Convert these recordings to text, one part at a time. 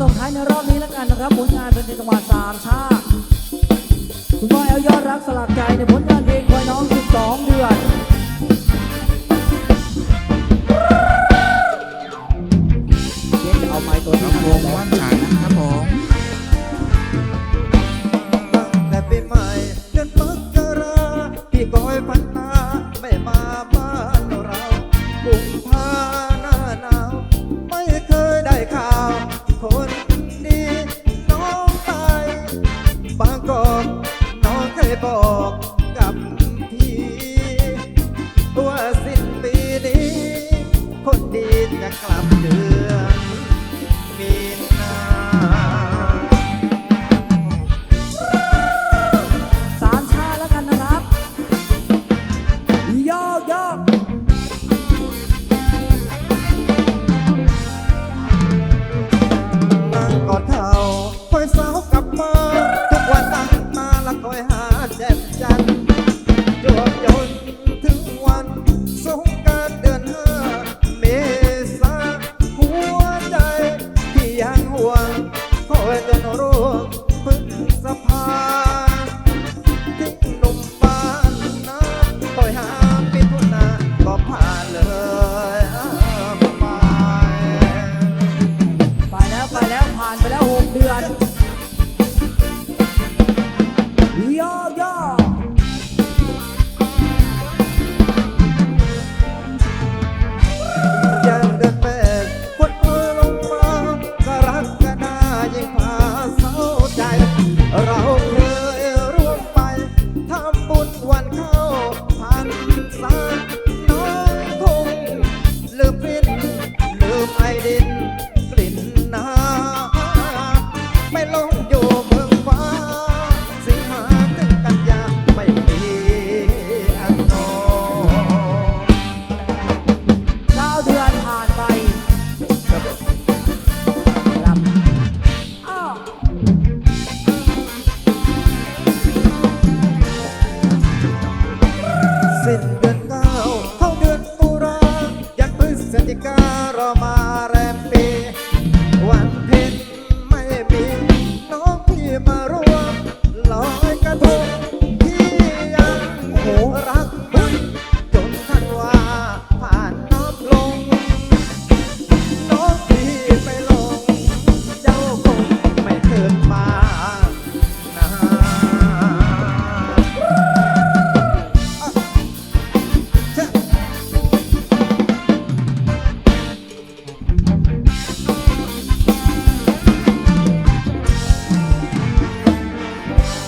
ส่งท้ายในรอบนี้แล้วกันนะครับผลงานเป็นจังหวัดสามชาติคุณพ่อเอลยอดรักสลักใจในผลงานเพลงควายน้อง 12 เดือน บอกกับพี่ว่าสิ้นปีนี้ คนดีจะกลับคืน ร่วมพึ่ฤษภาที่หนุ่มบ้านนั้นคอยหา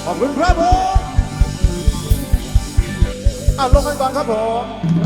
ขอบคุณครับผมอะลงกันก่อนครับผม